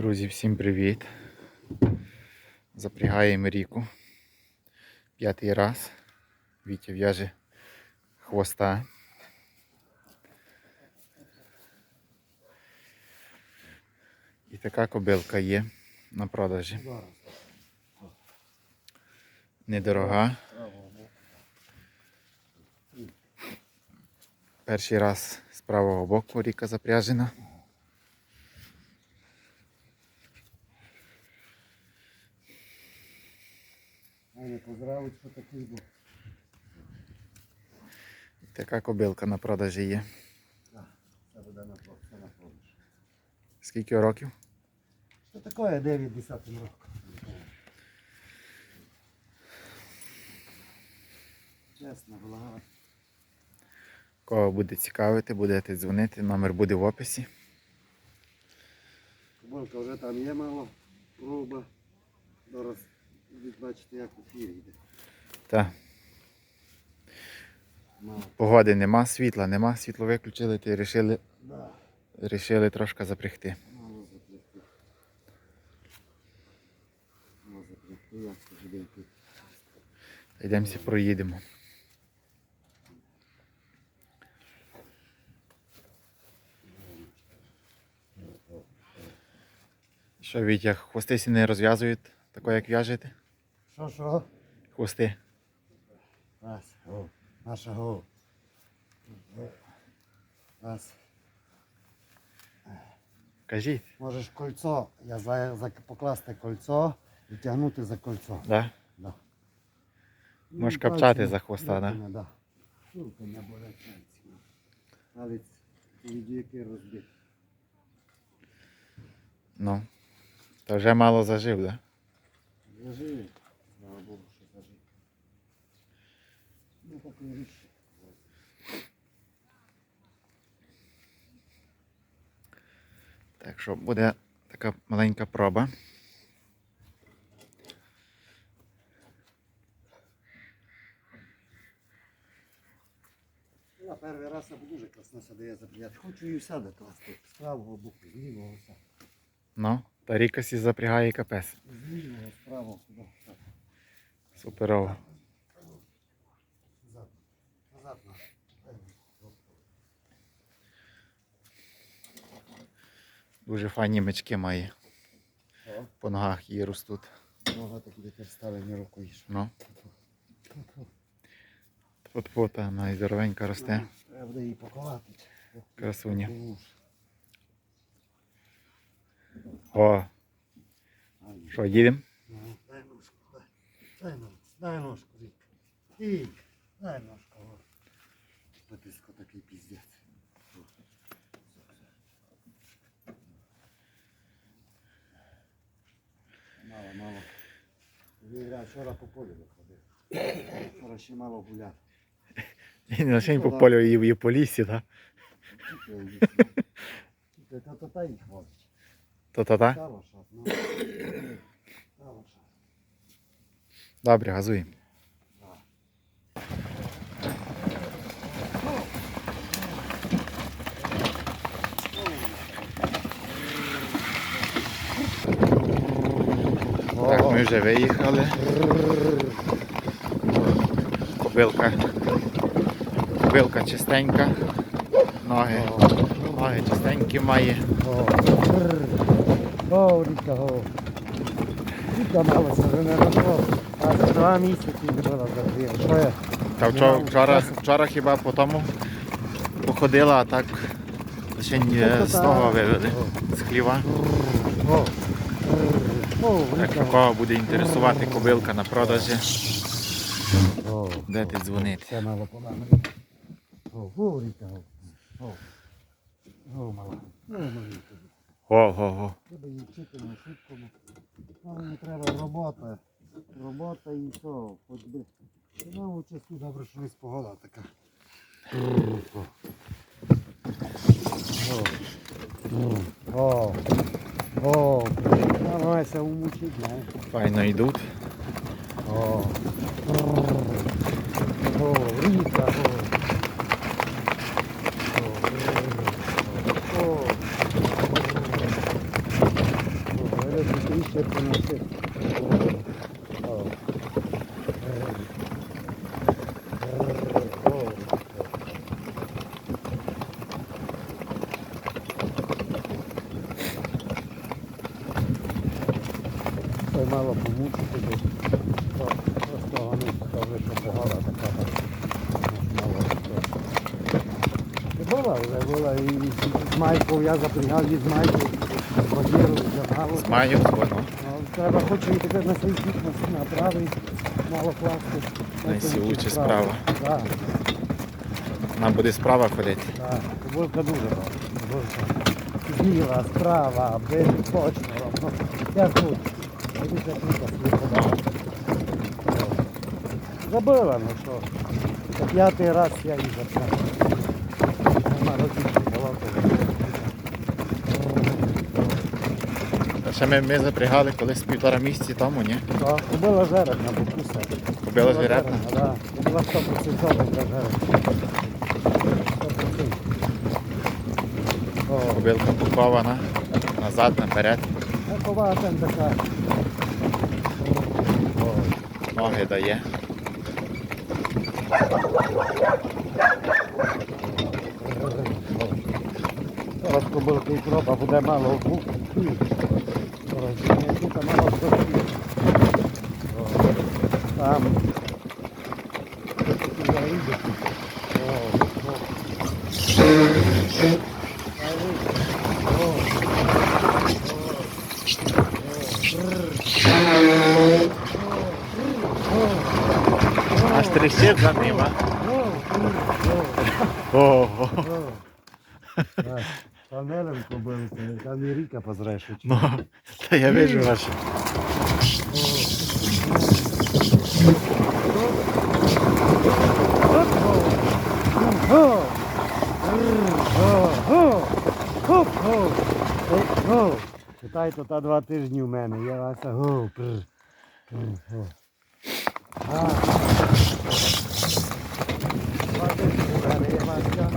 Друзі, всім привіт! Запрягаємо ріку. П'ятий раз. Вітя в'яже хвоста. І така кобилка є на продажі. Недорога. Перший раз з правого боку ріка запряжена. Аня, поздравить, що такий був. Така кобилка на продажі є. Це буде на продаж. Скільки років? Що таке 9 10 років? Чесно, благо. Кого буде цікавити, будете дзвонити, номер буде в описі. Кобилка вже там є мало, проба. Зараз будуть бачити, як у фірі йде. Та Мало. погоди нема, світла нема, світло виключили, й рішили, Да, рішили трошки запрягти. мало запрягти. Мало запрягти, як йти. Йдемося проїдемо. Що, Вітя, хвости сі не розв'язують, тако як в'яжете? Що, що? Хвости. Раз, о, наша го. Раз. Кажіть, Можеш кольцо, я за, за, покласти кольцо і тягнути за кольцо. да? Да. Можеш Ну, капчати пальцями, за хвоста, да? пальцями, да? Шурка не болять пальці. Палець відійки розбит. Ну. То вже мало зажив, да? Заживи. Слава Богу, що зажив. Ну такої річ. Так що буде така маленька проба. Я перший раз дуже красно садає запрягати. Хочу і сяде класти. З правого боку, з лівого все. Ну, та ріка сі запрягає капець. З лівого, з правого, сюди. На. Дуже файні мечки має. По ногах її ростуть. Нога так буде ставлені рукою. Ну. От от вона і здоровенька росте. Треба буде її поклати. Красуня. О, що, їдемо? Ну, Дай ножку, дай. Дай ножку, дай ножку, Рік. Рік, дай ножку. о. Батисько такий піздець. Мало, мало. Вігра вчора по полю виходив. Вчора ще мало гуляв. І не лише по полю і, і по лісі, так? Це то та їх то так? Та лошадь, ну. Та лошадь. Добре, газуємо. Так, ми вже виїхали. Кобилка. Кобилка чистенька. Ноги. Ноги чистенькі має. О, о, Ріка, о. Ріка малася, вже не рошло. А за два місяці була забріла. Що я? Та вчора, вчора, вчора хіба по тому походила, а так лише е, з того вивели. З хліва. О, о, кого буде інтересувати кобилка на продажі, О, де ти дзвонити. Це мало подано. О, о, Ріка, о. О, о, мала. О, маленька. Ого-го. Треба її вчити на швидкому. Нам не треба робота. Робота і все, хоч би. Ну, часу добре, що не погода така. О, о, о, намагайся умучити, не? Файно йдуть. О, о, ріка, о. О, о, швидко не швидко. О. О. Це мало помучити Просто вони сказали, що погода така. Мало була вже була і з майкою я запрягав. Водіру загнав. З маю воно. Ну, Треба хоче і тепер на свій бік на, на правий мало класти. Найсілуче справа. Нам буде справа ходити. так. Футболка дуже. Футболка. Зліва, справа, без точно. Ну, я тут. Подала. О. Забила, ну що. П'ятий раз я її запрягав. Ще ми, ми запрягали колись півтора місяці тому, ні? Так, Кобила жеребна, бабуся. Кобила звірятна. Так, це 100% жеребна. 100%. О, Кобилка покована. Назад, наперед. Такова там така. Ноги дає. Зараз кобилки і кропа буде мало в буху. Тут мало в буху. Там. Тут такі заїдуть. О, о. Та вийде. Аж трещить за ним, а? о, о. Ого. Там і Ріка позрешить. Ну, та я вижу ваше. Читай, то та два тижні в мене. Я Вася го, пр. Го. А. Два тижні в мене, я Вася.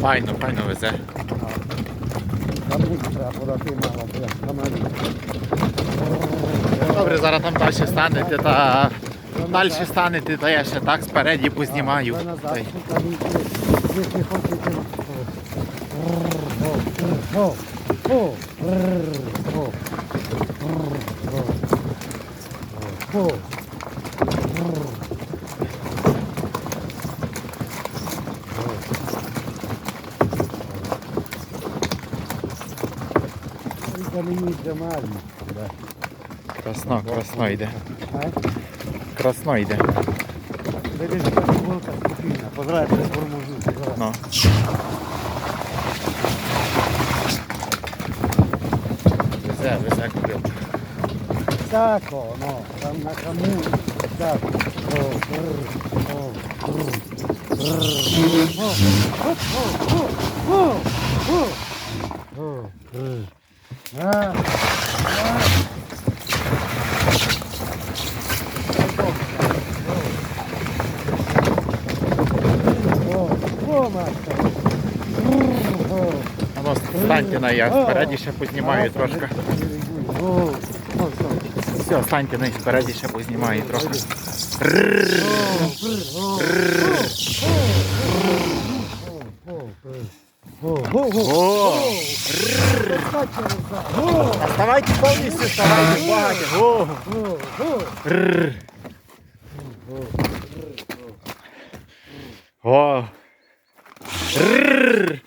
Файно, файно везе. Там їх треба подати мало, бля, камері. Добре, зараз там далі станете, та далі станете, та я ще так спереді познімаю. Ви о, о, о, о, о. Джамалі. Да. Красно, красно йде. Красно йде. Яка футболка спокійна. Позирайте, не формужу. Ну. Везе, везе кобилка. Тако, ну, там на кому. Так. О, о. О, о, о, о, о, о, о, а. О, о, Машка. Бррр, о. А ну станьте на я спереді ще познімаю трошки. О, о, все. Все, станьте на спереді ще познімаю трохи. Вставайте повністю, вставайте багаті. О! Рррр. О! Рррр.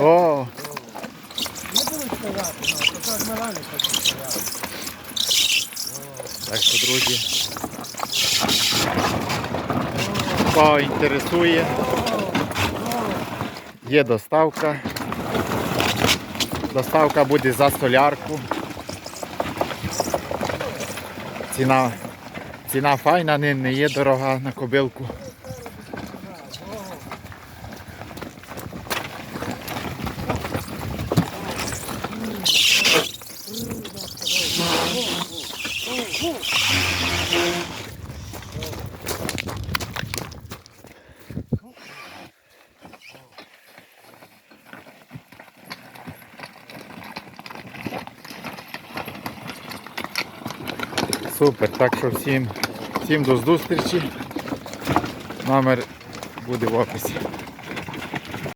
О! Так що, друзі, кого інтересує, є доставка. Доставка буде за солярку. Ціна, ціна файна, не, не є дорога на кобилку. Супер. Так що всім, всім до зустрічі. Номер буде в описі.